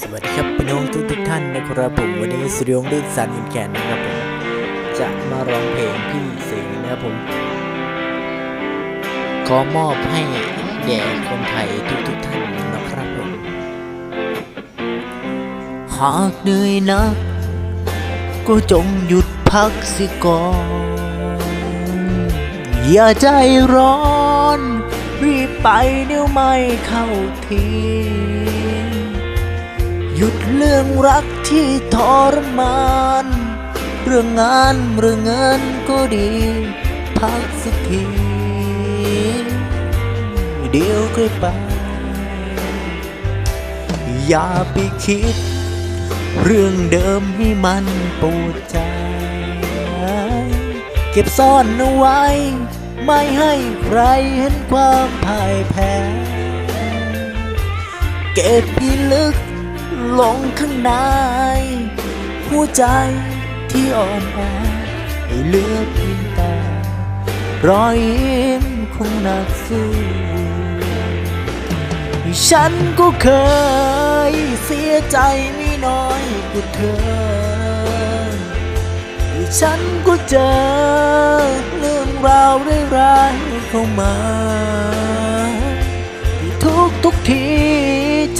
สวัสดีครับพี่น้องทุกทุกท่านนะครับผมวันนี้สตูดิโอดิสันอินแคนนะครับผมจะมาร้องเพลงพี่เสียงนะครับผม ขอมอบให้แด่คนไทยทุกทุกท่านนะครับผมหากเหนื่อยนัก ก็จงหยุดพักสิก่อนอย่าใจร้อน รีบไปเดี๋ยวไม่เข้าที หยุดเรื่องรักที่ทรมาน เรื่องงานเรื่องเงินก็ดี พักสักที เดี๋ยวค่อยไป อย่าไปคิด เรื่องเดิมให้มันปวดใจ เก็บซ่อนเอาไว้ ไม่ให้ใครเห็นความพ่ายแพ้ เก็บพิลึก ลงข้างใน หัวใจที่อ่อนแอให้เหลือเพียงแต่รอยยิ้มของนักสู้ฉันก็เคยเสียใจไม่น้อยกว่าเธอ ฉันก็เจอเรื่องราวร้ายๆเข้ามา ทุกทุกที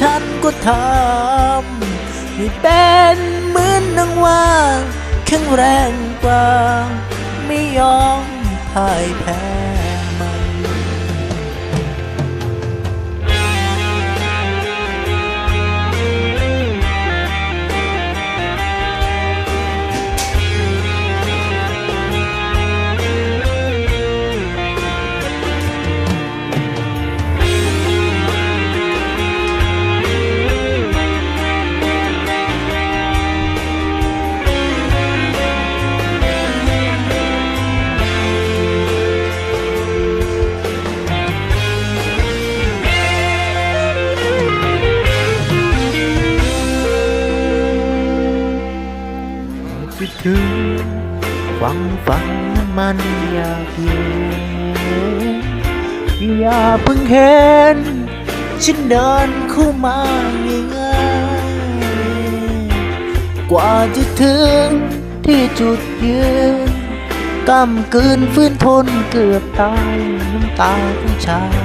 ฉันก็ทำ ให้เป็นเหมือนนังว่าแข็งแรงกว่า ไม่ยอมพ่ายแพ้ ฟังฟังมันอยากเห็นอย่าเพิ่งเห็น ฉันเดินเข้ามาง่ายกว่าจะถึงที่จุดยืนกำกืนฟื้นทนเกือบตายน้ำตาผู้ชาย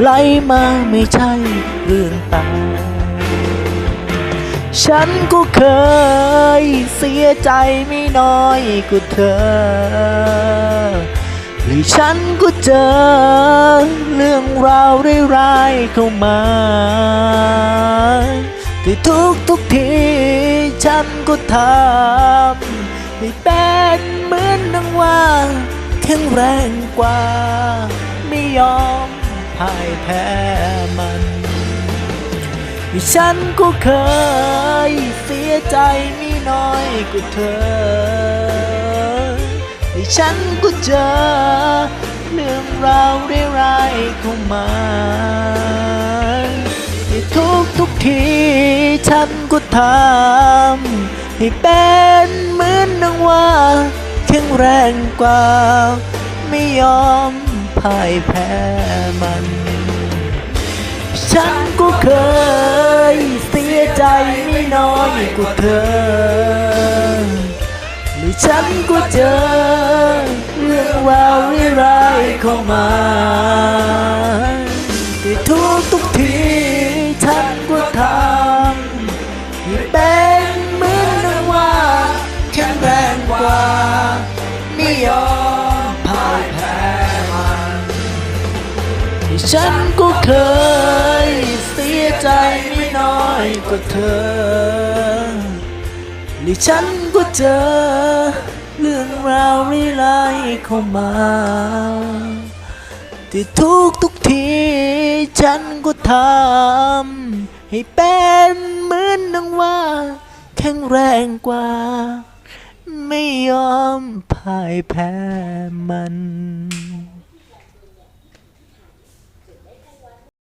ไหลมาไม่ใช่เรื่องตาย ฉันก็เคยเสียใจไม่น้อยกว่าเธอ หรือฉันก็เจอ เรื่องราวร้ายๆเข้ามาที่ทุกทุกทีฉันก็ทำให้เป็นเหมือนนังว่าแข็งแรงกว่า ไม่ยอมพ่ายแพ้มัน ฉันก็เคยเสียใจไม่น้อยกว่าเธอฉันก็เจอเรื่องราวร้ายๆเข้ามาที่ทุกทุกทีฉันก็ทำให้เป็นเหมือนนังว่าแข็งแรงกว่า ไม่ยอมพ่ายแพ้มัน ฉันก็เคย เสียใจไม่น้อยกว่าเธอหรือฉันก็เจอ เรื่องราวร้ายๆเข้ามาที่ทุกทุกทีฉันก็ทำให้เป็นเหมือนนังว่าแข็งแรงกว่าไม่ยอมพ่ายแพ้มันฉันก็เคย กว่าเธอหรือฉันก็เจอ เรื่องราวร้ายๆเข้ามา ที่ทุกทุกทีฉันก็ทำให้เป็นเหมือนนังว่าแข็งแรงกว่า ไม่ยอมพ่ายแพ้มัน